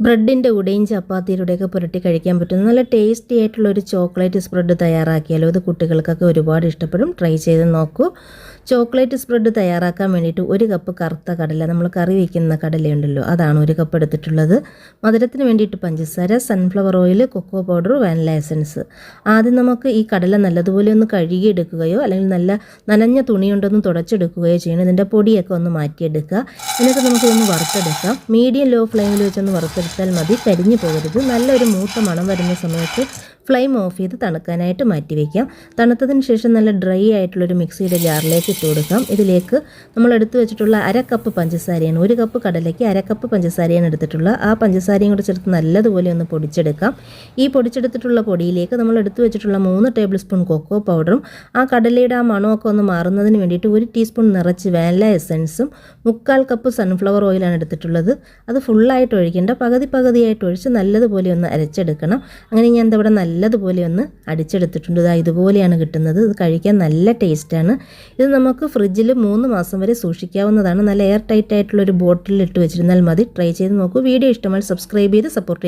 ബ്രെഡിന്റെ കൂടെയും ചപ്പാത്തിയിലൂടെയൊക്കെ പുരട്ടി കഴിക്കാൻ പറ്റുന്ന നല്ല ടേസ്റ്റി ആയിട്ടുള്ള ഒരു ചോക്ലേറ്റ് സ്പ്രെഡ് തയ്യാറാക്കിയാലോ? ഇത് കുട്ടികൾക്കൊക്കെ ഒരുപാട് ഇഷ്ടപ്പെടും. ട്രൈ ചെയ്ത് നോക്കൂ. ചോക്ലേറ്റ് സ്പ്രെഡ് തയ്യാറാക്കാൻ വേണ്ടിയിട്ട് ഒരു കപ്പ് കറുത്ത കടല നമ്മൾ കറി വയ്ക്കുന്ന കടലയുണ്ടല്ലോ അതാണ് ഒരു കപ്പ് എടുത്തിട്ടുള്ളത്. മധുരത്തിന് വേണ്ടിയിട്ട് പഞ്ചസാര sunflower oil cocoa powder vanilla essence ആദ്യം നമുക്ക് ഈ കടല നല്ലതുപോലെ ഒന്ന് കഴുകിയെടുക്കുകയോ അല്ലെങ്കിൽ നല്ല നനഞ്ഞ തുണി കൊണ്ടൊന്ന് തുടച്ചെടുക്കുകയോ ചെയ്യണം. ഇതിന്റെ പൊടിയൊക്കെ ഒന്ന് മാറ്റിയെടുക്കുക. എന്നിട്ട് നമുക്കിതൊന്ന് വറുത്തെടുക്കാം. മീഡിയം ലോ ഫ്ലെയിമിൽ വെച്ചൊന്ന് വറുത്തെടുക്കാം. എടുത്താൽ മതി. കരിഞ്ഞു പോകരുത്. നല്ലൊരു മൂത്ത മണം വരുന്ന സമയത്ത് ഫ്ലെയിം ഓഫ് ചെയ്ത് തണുക്കാനായിട്ട് മാറ്റി വയ്ക്കാം തണുത്തതിന് ശേഷം നല്ല ഡ്രൈ ആയിട്ടുള്ളൊരു മിക്സിയുടെ ജാറിലേക്ക് ഇട്ട് കൊടുക്കാം. ഇതിലേക്ക് നമ്മൾ എടുത്തു വെച്ചിട്ടുള്ള അര കപ്പ് പഞ്ചസാരയാണ് ഒരു കപ്പ് കടലയ്ക്ക് അര കപ്പ് പഞ്ചസാരയാണ് എടുത്തിട്ടുള്ള. ആ പഞ്ചസാരയും കൂടെ ചേർത്ത് നല്ലതുപോലെ ഒന്ന് പൊടിച്ചെടുക്കാം. ഈ പൊടിച്ചെടുത്തിട്ടുള്ള പൊടിയിലേക്ക് നമ്മൾ എടുത്തു വെച്ചിട്ടുള്ള മൂന്ന് ടേബിൾ സ്പൂൺ കൊക്കോ പൗഡറും ആ കടലയുടെ ആ മണമൊക്കെ ഒന്ന് മാറുന്നതിന് വേണ്ടിയിട്ട് ഒരു ടീസ്പൂൺ നിറച്ച് വാനില എസൻസും മുക്കാൽ കപ്പ് സൺഫ്ലവർ ഓയിലാണ് എടുത്തിട്ടുള്ളത്. അത് ഫുള്ളായിട്ട് ഒഴിക്കേണ്ട പകുതി പകുതിയായിട്ട് ഒഴിച്ച് നല്ലതുപോലെ ഒന്ന് അരച്ചെടുക്കണം. അങ്ങനെ ഞാൻ ഇവിടെ നല്ല നല്ലതുപോലെ ഒന്ന് അടിച്ചെടുത്തിട്ടുണ്ട്. ഇതാ ഇതുപോലെയാണ് കിട്ടുന്നത്. ഇത് കഴിക്കാൻ നല്ല ടേസ്റ്റാണ്. ഇത് നമുക്ക് ഫ്രിഡ്ജിൽ മൂന്ന് മാസം വരെ സൂക്ഷിക്കാവുന്നതാണ്. നല്ല എയർ ടൈറ്റ് ആയിട്ടുള്ള ഒരു ബോട്ടിലിൽ ഇട്ട് വെച്ചിരുന്നാൽ മതി. ട്രൈ ചെയ്ത് നോക്കൂ. വീഡിയോ ഇഷ്ടമായി സബ്സ്ക്രൈബ് ചെയ്ത് സപ്പോർട്ട്